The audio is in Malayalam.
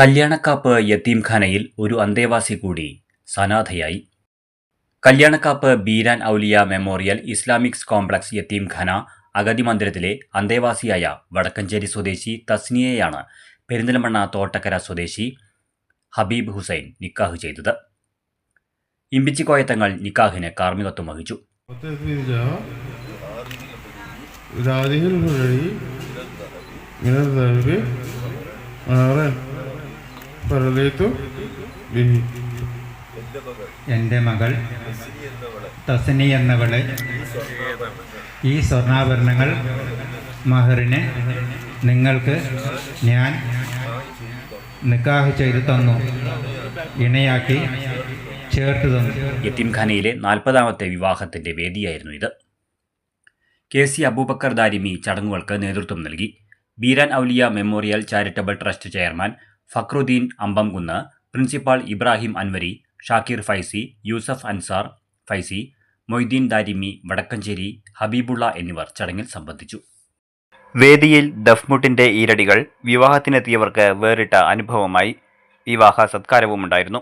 കല്യാണക്കാപ്പ് യത്തീംഖാനയിൽ ഒരു അന്തേവാസി കൂടി സനാഥയായി കല്യാണക്കാപ്പ് Beeran Auliya memorial Islamic complex യത്തീംഖാന അഗതി മന്ദിരത്തിലെ അന്തേവാസിയായ വടക്കഞ്ചേരി സ്വദേശി തസ്നിയയാണ് പെരിന്തൽമണ്ണ തോട്ടക്കര സ്വദേശി ഹബീബ് ഹുസൈൻ നിക്കാഹ് ചെയ്തത് ഇമ്പിച്ചിക്കോയത്തങ്ങൾ നിക്കാഹിന് കാർമ്മികത്വം വഹിച്ചു وتثبيت هذه الهدي من الذنب نارا فرضيت به എന്റെ മകൾ തസനി എന്നവളെ ഈ സ്വർണാഭരണങ്ങൾ മഹറിനെ നിങ്ങൾക്ക് ഞാൻ നിക്കാഹ് ചെയ്തു തന്നു. ഇണയാക്കി ചേർത്ത് തന്നു. യത്തീംഖാനയിലെ നാൽപ്പതാമത്തെ വിവാഹത്തിന്റെ വേദിയായിരുന്നു ഇത്. കെ സി അബൂബക്കർ ദാരിമി ചടങ്ങുകൾക്ക് നേതൃത്വം നൽകി. Beeran Auliya memorial charitable trust chairman Fakhruddin Ambamkunnu principal Ibrahim Anwari Shakir Faizy Yusuf Ansar Faizy Moideen Darimi Vadakkanchery Habibulla എന്നിവർ ചടങ്ങിൽ സംബന്ധിച്ചു. വേദിയിൽ ദഫ്മുട്ടിന്റെ ഈരടികൾ വിവാഹത്തിനെത്തിയവർക്ക് വേറിട്ട അനുഭവമായി വിവാഹ സത്കാരവുമുണ്ടായിരുന്നു.